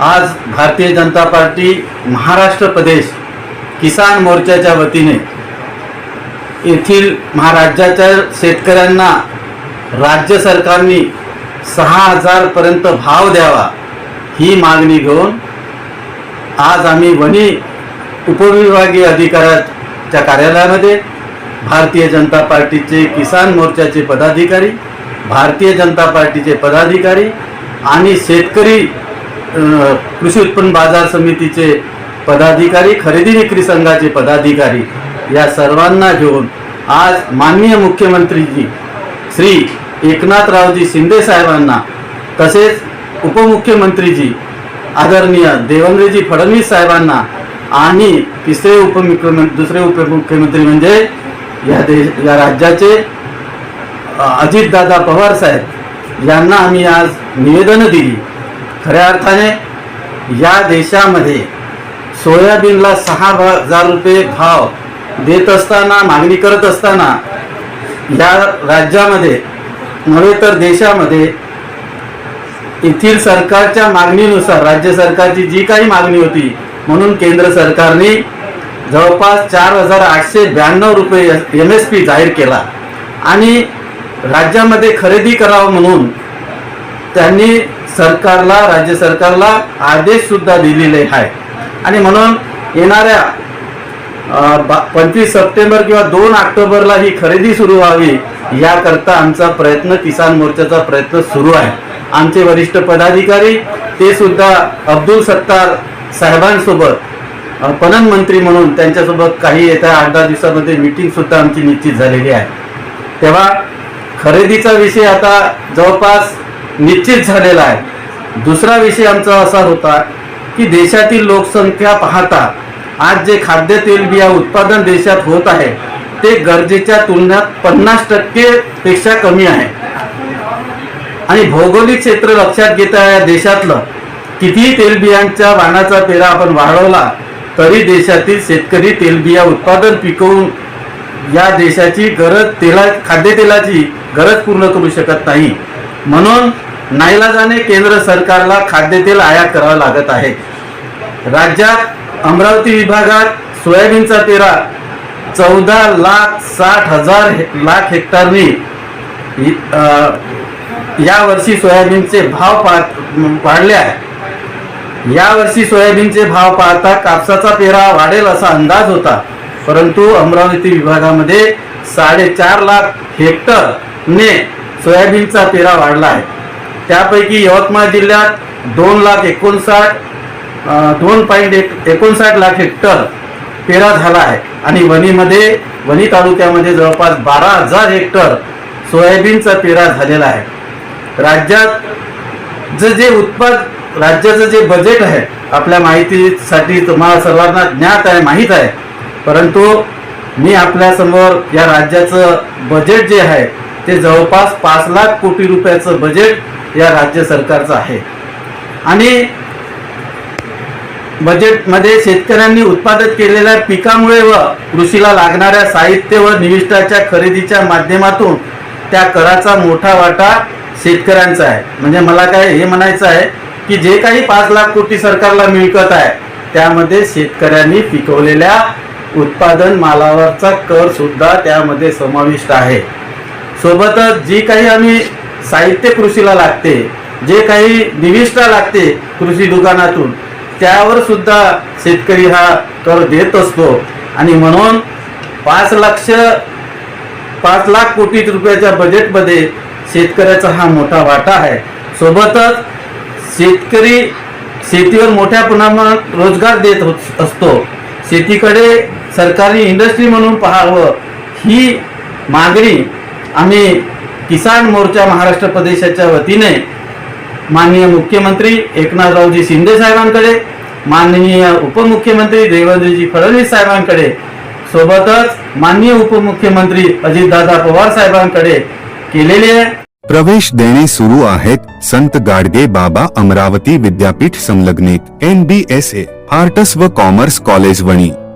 आज भारतीय जनता पार्टी महाराष्ट्र प्रदेश किसान मोर्चाच्या वतीने येथील महाराज्याच्या शेतकऱ्यांना राज्य सरकारने सहा हजारपर्यंत भाव द्यावा ही मागणी घेऊन आज आम्ही वनी उपविभागीय अधिकाऱ्याच्या कार्यालयामध्ये भारतीय जनता पार्टीचे किसान मोर्चाचे पदाधिकारी भारतीय जनता पार्टीचे पदाधिकारी आणि शेतकरी कृषी उत्पन्न बाजार समितीचे पदाधिकारी खरेदी विक्री संघाचे पदाधिकारी या सर्वांना घेऊन आज माननीय मुख्यमंत्रीजी श्री एकनाथरावजी शिंदे साहेबांना तसेच उपमुख्यमंत्रीजी आदरणीय देवेंद्रजी फडणवीस साहेबांना आणि तिसरे उपमुख्यमंत्री दुसरे उपमुख्यमंत्री म्हणजे या देश या राज्याचे अजितदादा पवार साहेब यांना आम्ही आज निवेदनं दिली. खऱ्या अर्थाने या देशामध्ये सोयाबीनला सहा हजार रुपये भाव देत असताना मागणी करत असताना या राज्यामध्ये नव्हे तर देशामध्ये येथील सरकारच्या मागणीनुसार राज्य सरकारची जी काही मागणी होती म्हणून केंद्र सरकारने जवळपास चार हजार आठशे ब्याण्णव रुपये एम एस पी जाहीर केला. आणि राज्यामध्ये खरेदी करावं म्हणून त्यांनी सरकारला राज्य सरकारला आदेश सुद्धा दिलेले आहे. आणि म्हणून येणाऱ्या पंचवीस सप्टेंबर किंवा दोन ऑक्टोबरला ही खरेदी सुरू व्हावी याकरता आमचा प्रयत्न किसान मोर्चाचा प्रयत्न सुरू आहे. आमचे वरिष्ठ पदाधिकारी ते सुद्धा अब्दुल सत्तार साहेबांसोबत पणन मंत्री म्हणून त्यांच्यासोबत काही येत्या आठ दहा दिवसामध्ये मीटिंग सुद्धा आमची निश्चित झालेली आहे. तेव्हा खरेदीचा विषय आता जवळपास निश्चित झालेला आहे. दुसरा विषय आमचा असा होता की देशातील लोकसंख्या पाहता आज जे खाद्य तेलबिया उत्पादन देशात होत आहे ते गरजेच्या तुलनेत पन्नास टक्के पेक्षा कमी आहे. आणि भौगोलिक क्षेत्र लक्षात घेता या देशातलं कितीही तेलबियांच्या वाणाचा पेरा आपण वाढवला तरी देशातील शेतकरी तेलबिया उत्पादन पिकवून या देशाची गरज तेला खाद्यतेलाची गरज पूर्ण करू शकत नाही. म्हणून नाईलाजाने केंद्र सरकारला खाद्यतेल आयात करावं लागत आहे. राज्यात अमरावती विभागात सोयाबीनचा पेरा चौदा लाख साठ हजार हे- लाख हेक्टरनी यावर्षी सोयाबीनचे भाव पा- वाढले आहे. यावर्षी सोयाबीनचे भाव पाहता कापसाचा पेरा वाढेल असा अंदाज होता. परंतु अमरावती विभागामध्ये साडेचार लाख हेक्टरने सोयाबीनचा पेरा वाढला आहे. त्यापैकी यवतमाळ जिल्ह्यात दोन लाख एकोणसाठ दोन पॉईंट एक एकोणसाठ लाख हेक्टर पेरा झाला आहे. आणि वणीमध्ये वणी तालुक्यामध्ये जवळपास बारा हजार हेक्टर सोयाबीनचा पेरा झालेला आहे. राज्यात जे जे उत्पाद राज्याचं जे बजेट आहे आपल्या माहितीसाठी तुम्हाला सर्वांना ज्ञात आहे माहीत आहे. परंतु मी आपल्यासमोर या राज्याचं बजेट जे आहे ते जवळपास पाच लाख कोटी रुपयाचं बजेट या राज्य सरकारचं आहे. आणि बजेटमध्ये शेतकऱ्यांनी उत्पादित केलेल्या पिकामुळे व कृषीला लागणाऱ्या साहित्य व निविष्ठाच्या खरेदीच्या माध्यमातून त्या कराचा मोठा वाटा शेतकऱ्यांचा आहे. म्हणजे मला काय हे म्हणायचं आहे की जे काही पाच लाख कोटी सरकारला मिळकत आहे त्यामध्ये शेतकऱ्यांनी पिकवलेल्या उत्पादन मालावरचा कर सुद्धा त्यामध्ये समाविष्ट आहे. सोबतच जी काही आम्ही साहित्य कृषीला लागते. जे काही निविष्ठा लागते कृषी दुकानातून त्यावर सुद्धा शेतकरी हा कर देत असतो. आणि म्हणून पाच लक्ष पाच लाख कोटी रुपयाच्या बजेटमध्ये शेतकऱ्याचा हा मोठा वाटा आहे. सोबतच शेतकरी शेतीवर मोठ्या प्रमाणात रोजगार देत होत- असतो. शेतीकडे सरकारी इंडस्ट्री म्हणून पाहावं ही मागणी आम्ही किसान मोर्चा महाराष्ट्र प्रदेशाच्या वतीने माननीय मुख्यमंत्री एकनाथरावजी शिंदे साहेबांकडे माननीय उपमुख्यमंत्री देवेंद्रजी फडणवीस साहेबांकडे सोबतच माननीय उपमुख्यमंत्री अजितदादा पवार साहेबांकडे केलेली आहे. प्रवेश देणे सुरू आहेत संत गाडगे बाबा अमरावती विद्यापीठ संलग्नित N B S A arts व कॉमर्स कॉलेज वणी.